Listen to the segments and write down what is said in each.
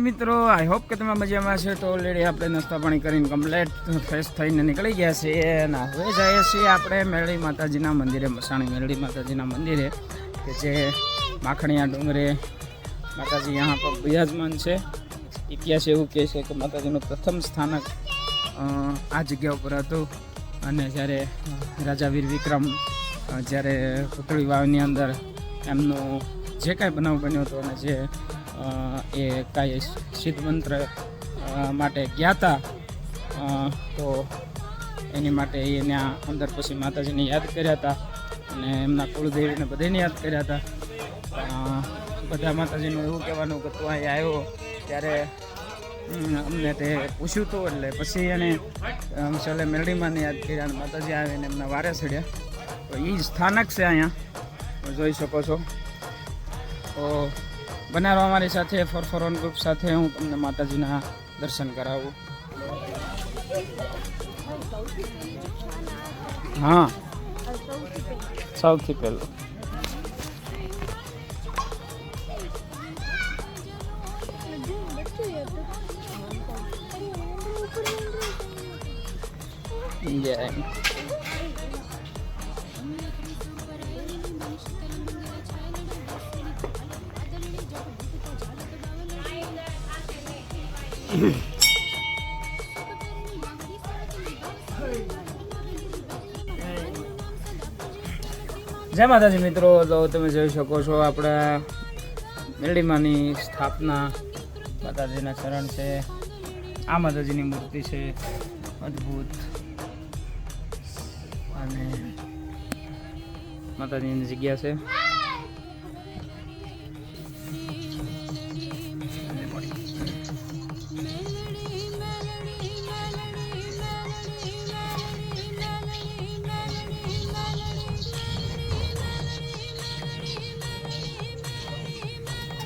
મિત્રો I hope કે તમે મજામાં છે. તો ઓલરેડી આપણે નાસ્તા પાણી કરીને કમ્પ્લેટ ફ્રેશ થઈને નીકળી ગયા છીએ અને હવે જઈએ છીએ આપણે મેળી માતાજીના મંદિરે, મસાણી મેળી માતાજીના મંદિરે, કે જે માખણીયા ડુંગરે માતાજી यहाँ પર બિરાજમાન છે. ઇતિહાસ એવું કહે છે કે માતાજીનું પ્રથમ સ્થાનક આ જગ્યા ઉપર હતું. અને જ્યારે રાજા વીર વિક્રમ જ્યારે પુતળી વાવની અંદર એમનું જે કાંઈ બનાવ બન્યો હતો અને જે એ કાંઈ સિદ્ધ મંત્ર માટે ગયા હતા તો એની માટે એના અંદર પછી માતાજીને યાદ કર્યા હતા અને એમના કુળદેવીને બધાને યાદ કર્યા હતા બધા માતાજીનું એવું કહેવાનું કે તું અહીં આવ્યો ત્યારે અમને તે પૂછ્યું હતું એટલે પછી એને છેલ્લે મેરડીમાંને યાદ કર્યા અને માતાજી આવીને એમના વારે ચડ્યા. તો એ સ્થાનક છે અહીંયા. જોઈ શકો છો. તો બનારો અમારી સાથે ફોર ફોર ગ્રુપ સાથે હું તમને માતાજીના દર્શન કરાવું. હા. સૌથી પહેલું. જય. જય માતાજી મિત્રો તો તમે જોઈ શકો છો આપણા મેરડીમાંની સ્થાપના, માતાજીના ચરણ છે. આ માતાજીની મૂર્તિ છે. અદ્ભુત. અને માતાજીની જગ્યા છે.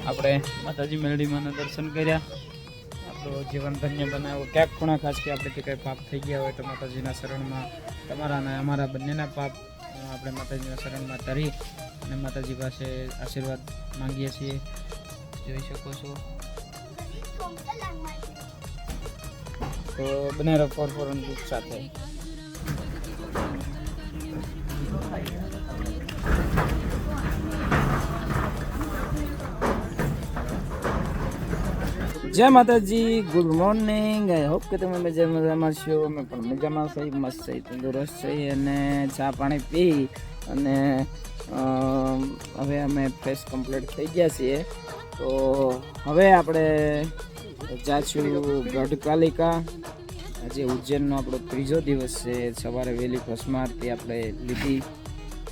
આપણે માતાજી મેલડીમાંના દર્શન કર્યા. આપણું જીવન ધન્ય બનાવ્યો. ક્યાંક ખૂણા ખાસ કે આપણે કંઈ પાપ થઈ ગયા હોય તો માતાજીના શરણમાં તમારા અને અમારા બંનેના પાપ આપણે માતાજીના શરણમાં તરી અને માતાજી પાસે આશીર્વાદ માંગીએ છીએ. જોઈ શકો છો. તો બનારો ફોર ફોર સાથે. જય માતાજી, ગુડ મોર્નિંગ. આઈ હોપ કે તમે મજા મજામાં છો. અમે પણ મજામાં સહી મસ્ત સહી તંદુરસ્ત સહી અને ચા પાણી પી અને હવે અમે ફ્રેશ કમ્પ્લીટ થઈ ગયા છીએ. તો હવે આપણે જાશું ગઢકાલિકા આજે ઉજ્જૈનનો આપણો ત્રીજો દિવસ છે. સવારે વહેલી ભસ્મ આરતી આપણે લીધી.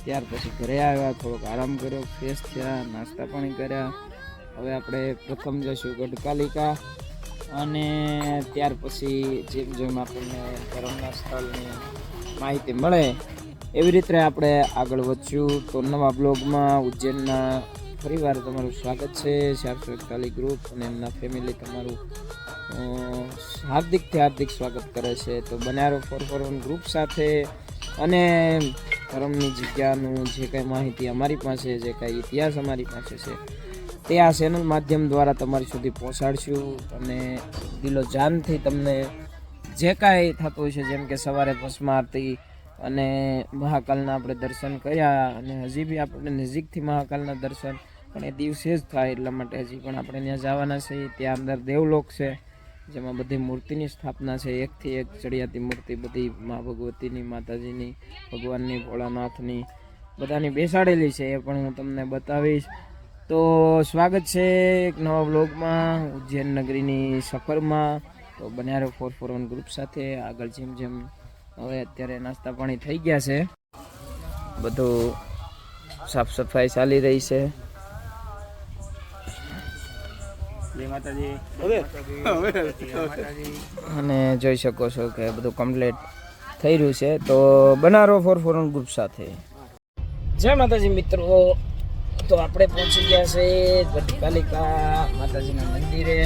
ત્યાર પછી ઘરે આવ્યા, થોડોક આરામ કર્યો ફ્રેશ થયા, નાસ્તા પાણી કર્યા. હવે આપણે પ્રથમ જઈશું ગઢકાલિકા અને ત્યાર પછી જેમ જેમ આપણને ધર્મના સ્થળની માહિતી મળે, એવી રીતે આપણે આગળ વધશું. તો નવા બ્લોગમાં ઉજ્જૈનના ફરીવાર તમારું સ્વાગત છે. ચારસો એકતાલીસ ગ્રુપ અને એમના ફેમિલી તમારું હાર્દિકથી હાર્દિક સ્વાગત કરે છે. તો બનારો ફોર ફોર વન ગ્રુપ સાથે અને ધર્મની જગ્યાનું જે કાંઈ માહિતી અમારી પાસે જે કાંઈ ઇતિહાસ અમારી પાસે છે તે આ ચેનલ માધ્યમ દ્વારા તમારી સુધી પહોંચાડશું અને દિલો જાનથી તમને જે કાંઈ થતું છે જેમ કે સવારે ભસ્મ આરતી અને મહાકાલના આપણે દર્શન કર્યા અને હજી બી આપણે નજીકથી મહાકાલના દર્શન, પણ એ દિવસે જ થાય એટલા માટે હજી પણ આપણે ત્યાં જવાના છીએ ત્યાં અંદર દેવલોક છે, જેમાં બધી મૂર્તિની સ્થાપના છે. એકથી એક ચડિયાતી મૂર્તિ, બધી મા ભગવતીની, માતાજીની, ભગવાનની, ભોળાનાથની, બધાની બેસાડેલી છે. એ પણ હું તમને બતાવીશ. તો સ્વાગત છે એક નવા બ્લોગમાં ઉજ્જૈન નગરીની સફરમાં. તો બન્યારો ફોર ફોર વન ગ્રુપ સાથે આગળ જેમ જેમ હવે અત્યારે નાસ્તા પાણી થઈ ગયા છે. બધું સાફ સફાઈ ચાલી રહી છે. અને જોઈ શકો છો કે બધું કમ્પ્લીટ થઈ રહ્યું છે. તો બનારો ફોર ફોર વન ગ્રુપ સાથે. જય માતાજી મિત્રો. તો આપણે પહોંચી ગયા છે ગઢકાલિકા માતાજીના મંદિરે,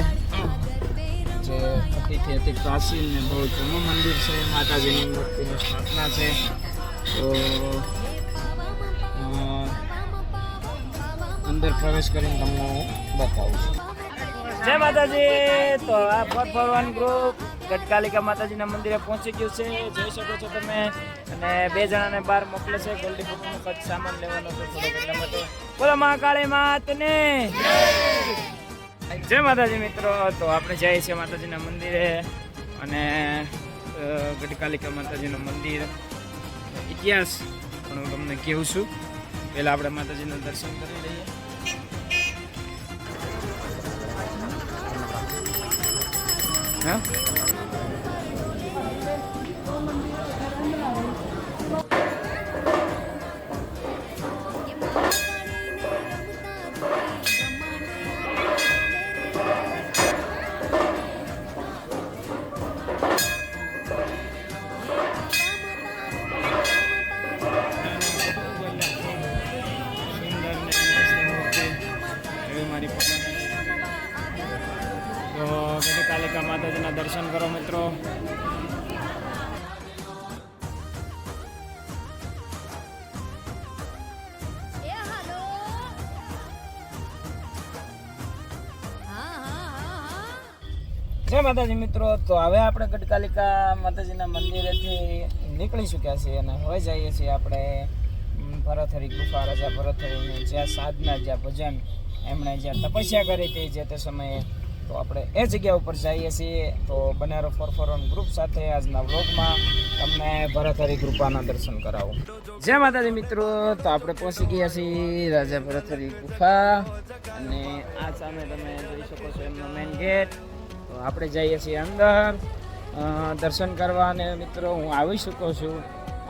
જે અતિથી અતિ પ્રાચીન ને બહુ જૂનું મંદિર છે. માતાજીની મૂર્તિની સ્થાપના છે. તો અંદર પ્રવેશ કરીને તમને હું બતાવું છું. જય માતાજી. તો આ four four one group Gadhkalika માતાજીના મંદિરે પહોંચી ગયું છે. જોઈ શકો છો તમે. અને બે જણાને બહાર મોકલે છે. ગોલ્ડી કચ્છ સામાન લેવાનો છે. થોડોક એટલા માટે. બોલો મહાકાળી માતને. જય માતાજી મિત્રો. તો આપણે જઈએ છીએ માતાજીના મંદિરે. અને ગઢકાલિકા માતાજીનું મંદિર. ઇતિહાસ પણ હું તમને કહું છું. પહેલાં આપણે માતાજીના દર્શન કરી લઈએ. હા? જય માતાજી મિત્રો? તો હવે આપણે ગઢકાલિકા માતાજીના મંદિરેથી નીકળી ચૂક્યા છીએ અને હવે જઈએ છીએ આપણે ભરથરી ગુફા રાજા ભરથરીની જ્યાં સાધના, જ્યાં ભજન, એમણે જ્યાં તપસ્યા કરી હતી જે તે સમયે. તો આપણે એ જગ્યા ઉપર જઈએ છીએ. તો બનારો ફોર ફોર વન ગ્રુપ સાથે આજના વ્લોગમાં તમને ભરથરી કૃપાના દર્શન કરાવું. જય માતાજી મિત્રો, તો આપણે પહોંચી ગયા છીએ રાજા ભરથરી ગુફા. અને આ સામે તમે જોઈ શકો છો એમનો મેઇન ગેટ તો આપણે જઈએ છીએ અંદર. દર્શન કરવા અને મિત્રો હું આવી શકો છું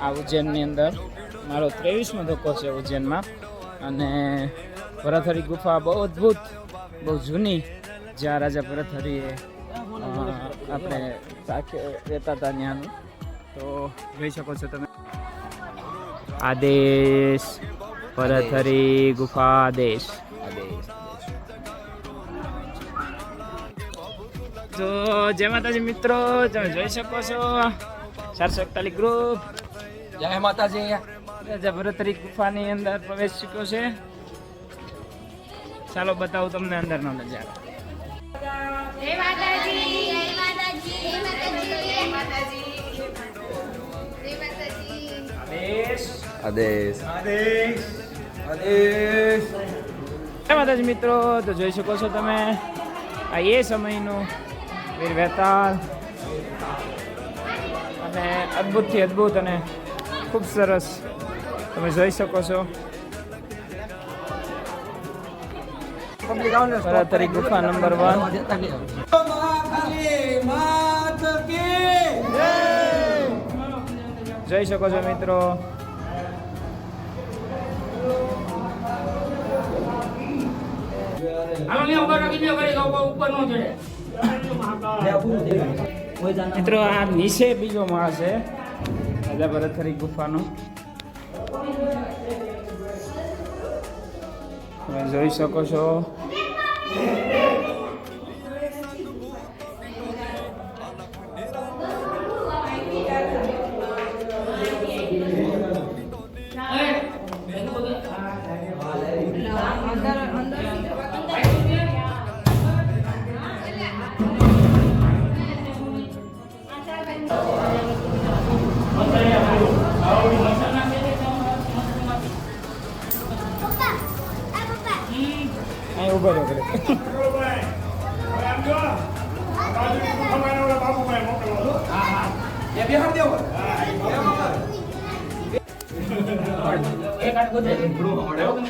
આ ઉજ્જૈનની અંદર. મારો ત્રેવીસમો ધક્કો છે ઉજ્જૈનમાં. અને ભરથરી ગુફા બહુ અદ્ભુત, બહુ જૂની. જ્યાં રાજા ભરથરીએ આપણે રહેતા હતા ત્યાંનું. તો જોઈ શકો છો તમે. આદેશ ભરથરી ગુફા આદેશ. તો જય માતાજી મિત્રો તમે જોઈ શકો છો. ચારસો એકતાલીસ ગ્રુપ જય માતાજી જબરતરી ભરતરી ગુફાની અંદર પ્રવેશ ચૂક્યો છે. ચાલો બતાવું તમને અંદરનો નજારો. જય માતાજી જય માતાજી જય માતાજી. જય માતાજી. આદેશ. આદેશ. આદેશ. માતાજી મિત્રો તો જોઈ શકો છો તમે. આ એ સમયનું વીર વેતાળ અને અદ્ભુતથી અદ્ભુત અને ખૂબ સરસ તમે જોઈ શકો છો આવો ગુફા નંબર વન જઈ શકો છો મિત્રો મિત્રો આ નીચે બીજો માળ છે. રાજા ભરતરી ગુફાનો. તમે જોઈ શકો છો.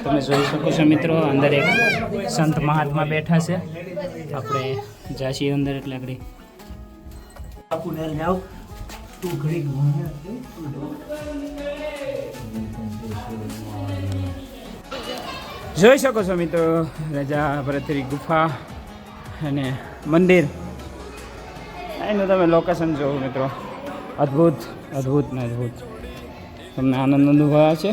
તમે જોઈ શકો છો મિત્રો અંદર એક સંત મહાત્મા બેઠા છે. આપણે જાશી અંદર એટલે આગળ. જોઈ શકો છો મિત્રો રાજા ભરતરી ગુફા અને મંદિર. એનું તમે લોકેશન જોવો મિત્રો. અદ્ભુત અદ્ભુત ને અદ્ભુત. તમને આનંદ અનુભવાય છે